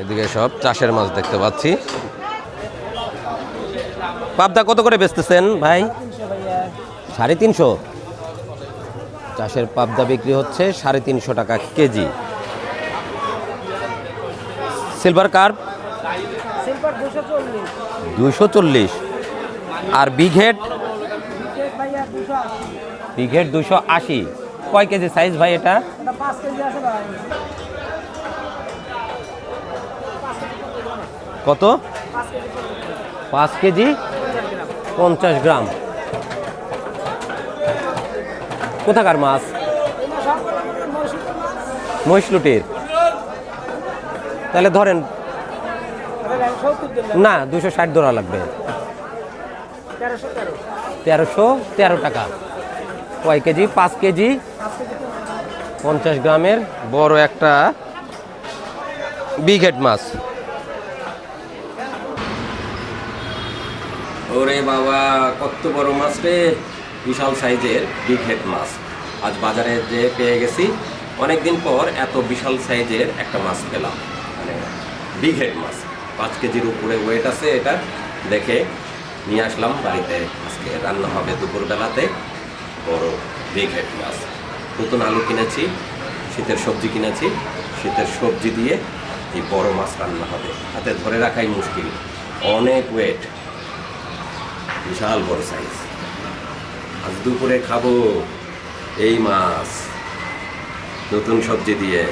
এদিকে সব চাষের মাছ দেখতে পাচ্ছি। পাবদা কত করে বেচতেছেন ভাই? সাড়ে তিনশো। চাষের পাবদা বিক্রি হচ্ছে সাড়ে তিনশো টাকা কেজি। Silver carp? দুশো চল্লিশ। আর বিঘেট? ভাইয়া দুশো আশি। কয় কেজি সাইজ ভাই এটা? কত? পাঁচ কেজি? পঞ্চাশ গ্রাম। কোথাকার মাছ? মহিষলুটির। তাহলে ধরেন, না, দুশো ষাট ধরা লাগবে। তেরোশো তেরো টাকা। কয় কেজি? পাঁচ কেজি। পঞ্চাশ গ্রামের বড় একটা বিঘেট মাছ। ওরে বাবা, কত বড় মাছ রে। বিশাল সাইজের বিঘেট মাছ। আজ বাজারে যে পেয়ে গেছি, অনেকদিন পর এত বিশাল সাইজের একটা মাছ পেলাম। মানে বিঘেট মাছ। পাঁচ কেজির উপরে ওয়েট আছে এটা। দেখে নিয়ে আসলাম বাড়িতে। আজকে রান্না হবে দুপুরবেলাতে। বড় বিঘেট মাছ নতুন আলু কিনেছি শীতের সবজি কিনেছি শীতের সবজি দিয়ে এই বড় মাছ রান্না হবে। হাতে ধরে রাখাই মুশকিল। অনেক ওয়েট বিশাল বড় সাইজ আজ দুপুরে খাব এই মাছ। নতুন সবজি দিয়ে।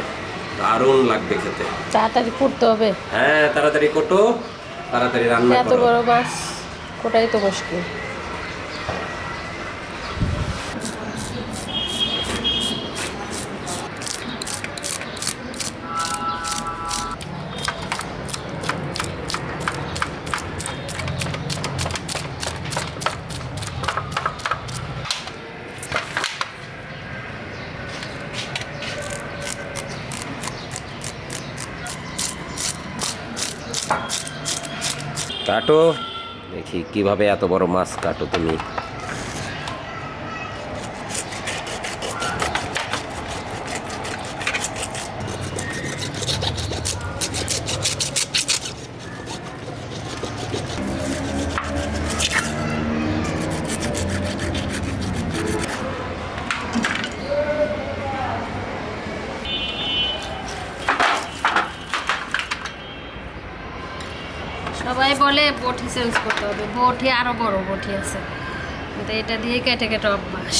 দারুণ লাগবে খেতে। তাড়াতাড়ি করতে হবে। হ্যাঁ তাড়াতাড়ি কোটো তাড়াতাড়ি রান্না এত বড় মাছ কোটাই তো মুশকিল। কাটো। দেখি কীভাবে এত বড় মাছ কাটো তুমি। বলে বটি চেঞ্জ করতে হবে। বটি আরও বড় বটি আছে। কিন্তু এটা দিয়ে কেটে কেটে অভ্যাস।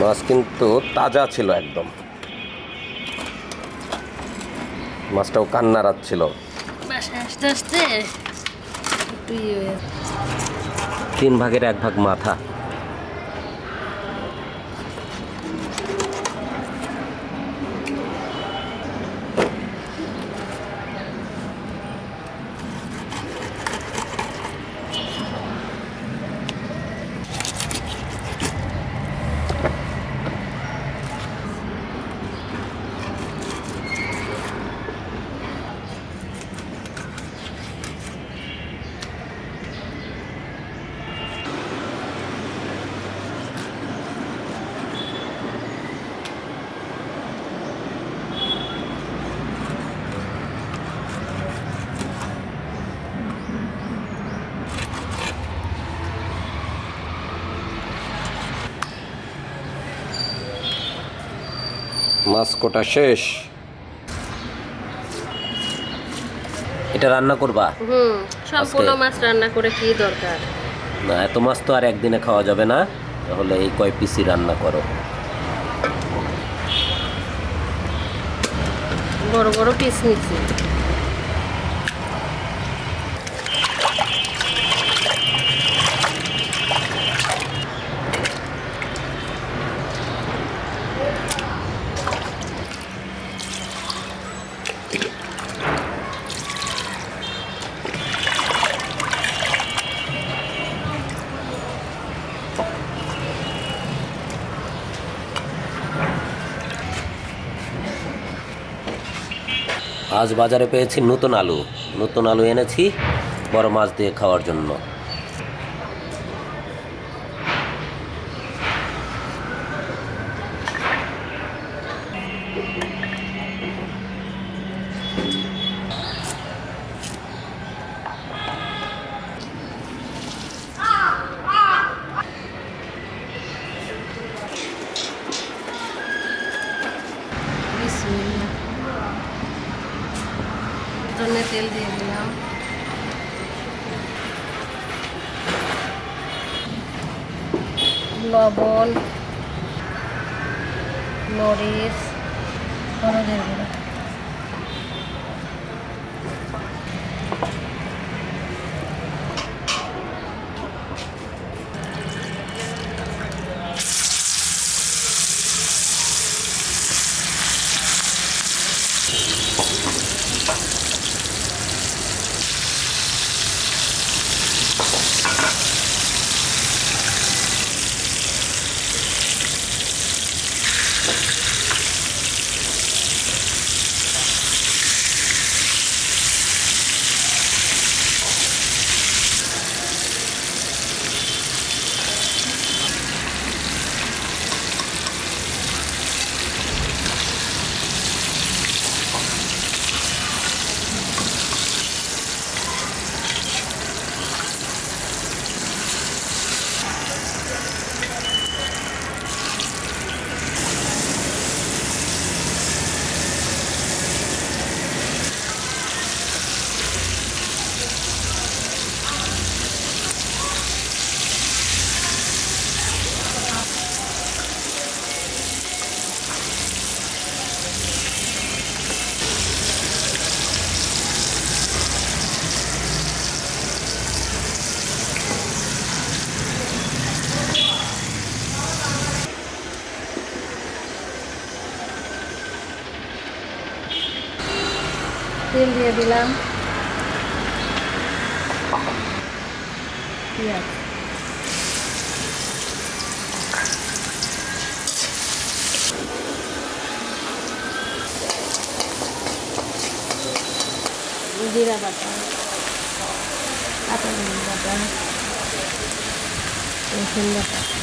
মাছ কিন্তু তাজা ছিল একদম। মাছটাও কান্না রাখছিল আস্তে আস্তে ইয়ে। তিন ভাগের এক ভাগ মাথা। মাছ কোটা শেষ। এটা রান্না করবা? হুম সম্পূর্ণ মাছ রান্না করে কি দরকার? না এত মাছ তো আর একদিনে খাওয়া যাবে না। তাহলে এই কয় পিসি রান্না করো। বড় বড় পিস নিচ্ছি আজ বাজারে পেয়েছি নতুন আলু। নতুন আলু এনেছি বড় মাছ দিয়ে খাওয়ার জন্য বিসমিল্লাহ জন্য তেল দিয়ে দিলাম। লবণ মরিচ তেল দিয়ে দিলাম পেঁয়াজ জিরা বাটা আটা রসুন বাটা রসুন বাটা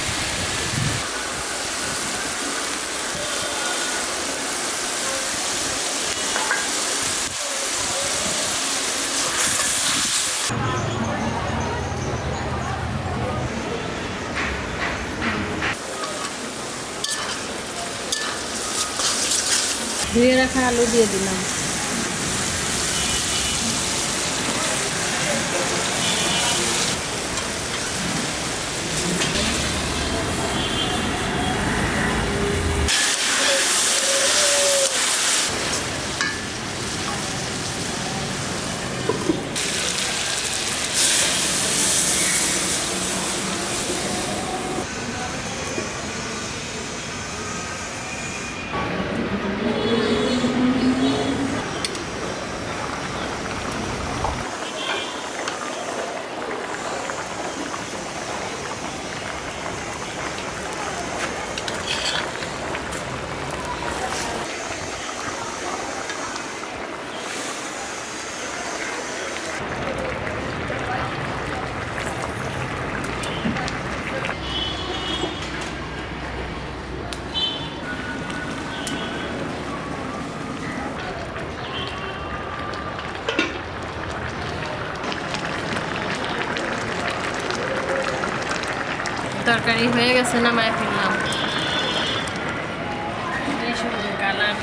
ধুয়ে রাখা আলু দিয়ে দিলাম। তরকারি হয়ে গেছে, নামায় ফেললাম। এই কালার।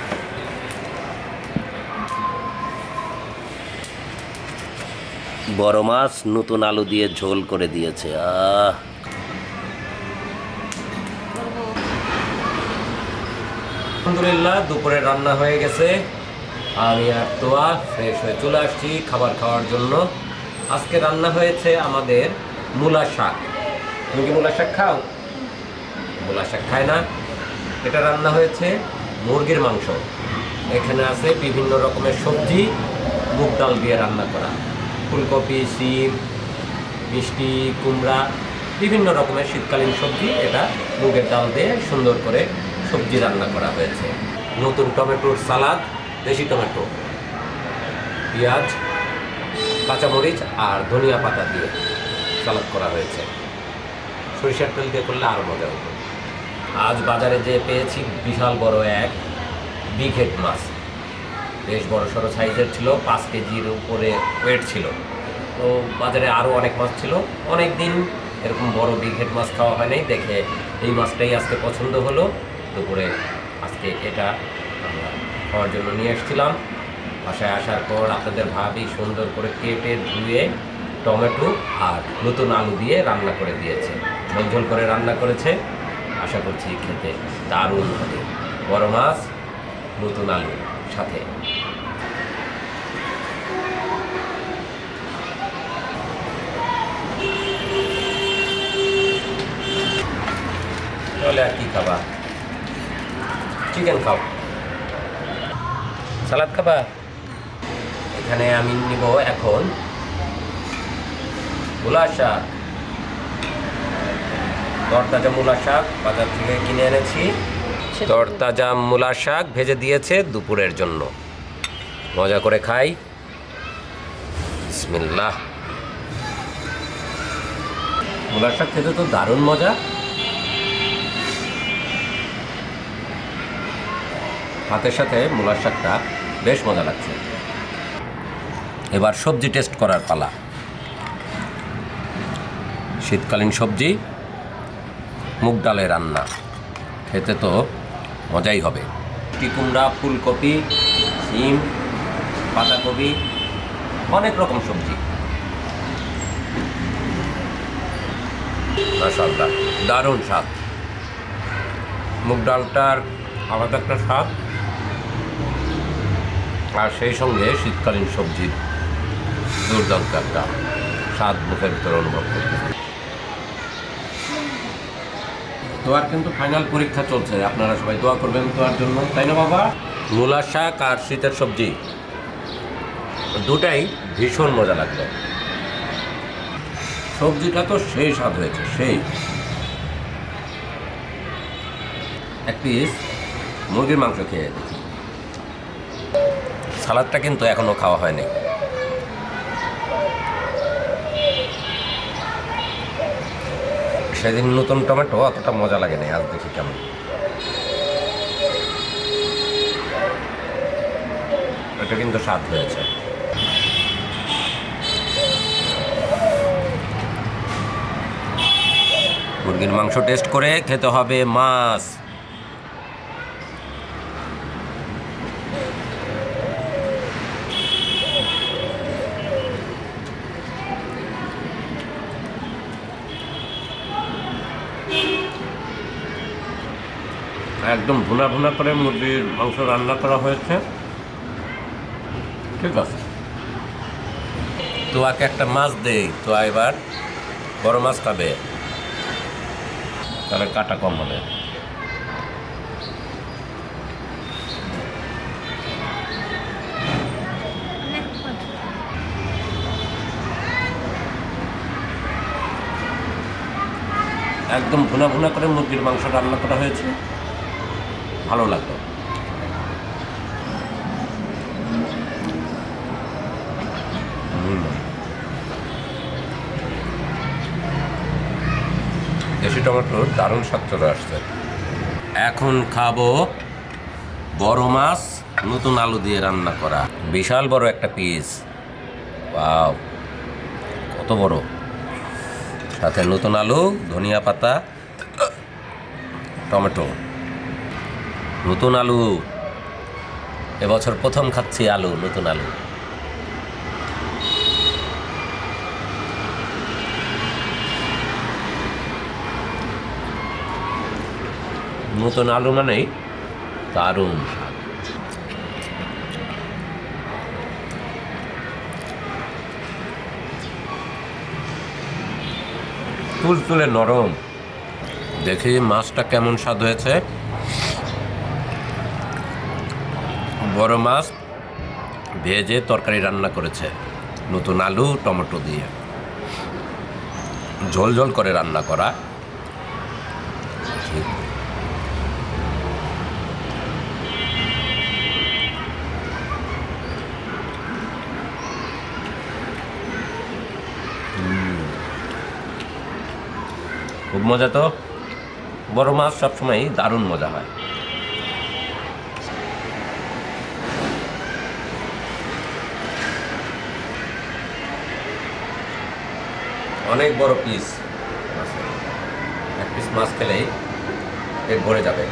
বড় মাছ নতুন আলু দিয়ে ঝোল করে দিয়েছে, আহ। আলহামদুলিল্লাহ, দুপুরে রান্না হয়ে গেছে। আমি আর তোয়া ফ্রেশ হয়ে চলে আসছি খাবার খাওয়ার জন্য। আজকে রান্না হয়েছে আমাদের মূলা শাক। তুমি কি মূলা শাক খাও? মূলা শাক খায় না। এটা রান্না হয়েছে মুরগির মাংস। এখানে আছে বিভিন্ন রকমের সবজি, মুগ ডাল দিয়ে রান্না করা। ফুলকপি, শিম, মিষ্টি, কুমড়া, বিভিন্ন রকমের শীতকালীন সবজি এটা মুগের ডাল দিয়ে সুন্দর করে সবজি রান্না করা হয়েছে। নতুন টমেটোর সালাদ, দেশি টমেটো, পেঁয়াজ, কাঁচামরিচ আর ধনিয়া পাতা দিয়ে সালাদ করা হয়েছে। সরিষার তেল দিয়ে করলে আরও মজা হতো। আজ বাজারে যে পেয়েছি বিশাল বড় এক বিগ হেড মাছ। বেশ বড় সড়ো সাইজের ছিল, পাঁচ কেজির উপরে ওয়েট ছিল। তো বাজারে আরও অনেক মাছ ছিল। অনেক দিন এরকম বড় বিগ হেড মাছ খাওয়া হয়নি দেখে এই মাছটাই আজকে পছন্দ হলো। দুপুরে আজকে এটা আমরা খাওয়ার জন্য নিয়ে এসেছিলাম। বাসায় আসার পর আপনাদের ভাবি সুন্দর করে কেটে ধুয়ে টমেটো আর নতুন আলু দিয়ে রান্না করে দিয়েছে। ঝোল ঝোল করে রান্না করেছে। আশা করছি খেতে দারুণ হবে। বড় মাছ, নতুন আলু, সাথে। তাহলে আর কি খাবা? চিকেন খাও। সালাদ খাবা? এখানে আমি নিব এখন গোলা শাক। তরতাজা মূলা শাক বাজার থেকে কিনে এনেছি। তরতাজা মূলা শাক ভেজে দিয়েছে দুপুরের জন্য। মজা করে খাই। বিসমিল্লাহ। মূলা শাক খেতে তো দারুণ মজা। ভাতের সাথে মূলার শাকটা বেশ মজা লাগছে। এবার সবজি টেস্ট করার পালা। শীতকালীন সবজি মুগ ডালের রান্না। খেতে তো মজাই হবে। কুমড়া, ফুলকপি, শিম পাতাকপি অনেক রকম সবজি। দারুণ স্বাদ। মুগ ডালটার আলাদা একটা স্বাদ। আর সেই সঙ্গে শীতকালীন সবজির দুর্দান্ত একটা স্বাদ মুখের ভিতরে অনুভব করতে দোয়ার কিন্তু ফাইনাল পরীক্ষা চলছে। আপনারা সবাই দোয়া করবেন দোয়ার জন্য। তাই না বাবা? মূলা শাক আর শীতের সবজি। দুটাই ভীষণ মজা লাগল। সবজিটা তো সেই স্বাদ হয়েছে, সেই। এক পিস মুরগির মাংস খেয়ে সালাদটা কিন্তু এখনও খাওয়া হয়নি। সেদিন নতুন টমেটো, অতটা মজা লাগে না আজ দেখি কেমন। এটা কিন্তু স্বাদ হয়েছে। মুরগির মাংস টেস্ট করে খেতে হবে মাছ। একদম ভুনা ভুনা করে মুরগির মাংস রান্না করা হয়েছে। ঠিক আছে। তোয়াকে একটা মাছ দেই তো এবার বড় মাছ খাবে। তাহলে কাটা কম হবে। একদম ভুনা ভুনা করে মুরগির মাংস রান্না করা হয়েছে। ভালো লাগল। দেশি টমেটোর দারুণ স্বাদ আসছে। এখন খাব বড় মাছ, নতুন আলু দিয়ে রান্না করা। বিশাল বড় একটা পিস বাও কত বড়। সাথে নতুন আলু, ধনিয়া পাতা, টমেটো। নতুন আলু। এবছর প্রথম খাচ্ছি আলু, নতুন আলু। নতুন আলু মানেই দারুণ স্বাদ। তুল তুলে নরম। দেখি মাছটা কেমন স্বাদ হয়েছে। বড় মাছ ভেজে তরকারি রান্না করেছে। নতুন আলু, টমেটো দিয়ে। ঝোল ঝোল করে রান্না করা। খুব মজা তো। বড় মাছ সবসময়ই দারুণ মজা হয়। অনেক বড় পিস এক পিস মাছ খেলেই পেট ভরে যাবে।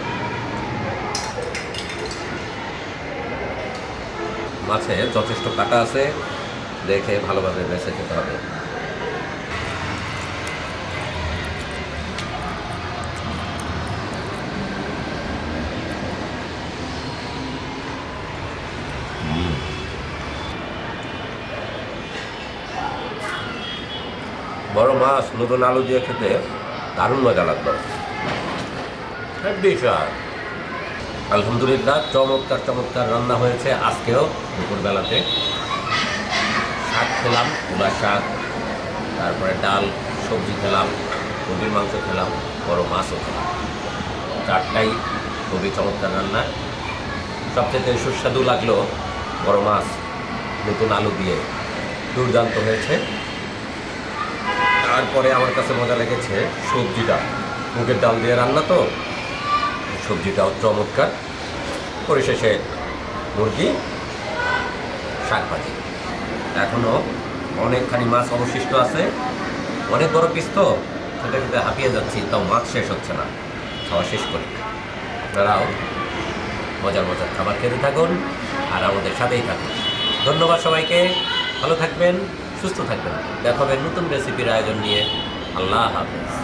মাছে যথেষ্ট কাটা আছে, দেখে ভালোভাবে বেছে খেতে হবে। মাছ, নতুন আলু দিয়ে খেতে দারুণ মজা লাগল। বিশাল। আলহামদুলিল্লাহ, চমৎকার চমৎকার রান্না হয়েছে আজকেও, দুপুরবেলাতে। শাক খেলাম কুলা শাক, তারপরে ডাল, সবজি খেলাম মুরগির মাংস খেলাম, বড় মাছও খেলাম। চারটাই খুবই চমৎকার রান্না। সবচেয়ে সুস্বাদু লাগল বড় মাছ, নতুন আলু দিয়ে দুর্দান্ত হয়েছে। তারপরে আমার কাছে মজা লেগেছে সবজিটা। মুগের ডাল দিয়ে রান্না তো। সবজিটাও চমৎকার। পরিশেষে মুরগি, শাক ভাজি। এখনও অনেকখানি মাছ অবশিষ্ট আছে। অনেক বড় পিস তো। খেতে খেতে হাঁপিয়ে যাচ্ছি, তাও মাছ শেষ হচ্ছে না। খাওয়া শেষ করি। আপনারাও মজার মজার খাবার খেতে থাকুন আর আমাদের সাথেই থাকুন। ধন্যবাদ সবাইকে। ভালো থাকবেন। সুস্থ থাকবেন। দেখাবেন নতুন রেসিপির আয়োজন নিয়ে। আল্লাহ হাফেজ।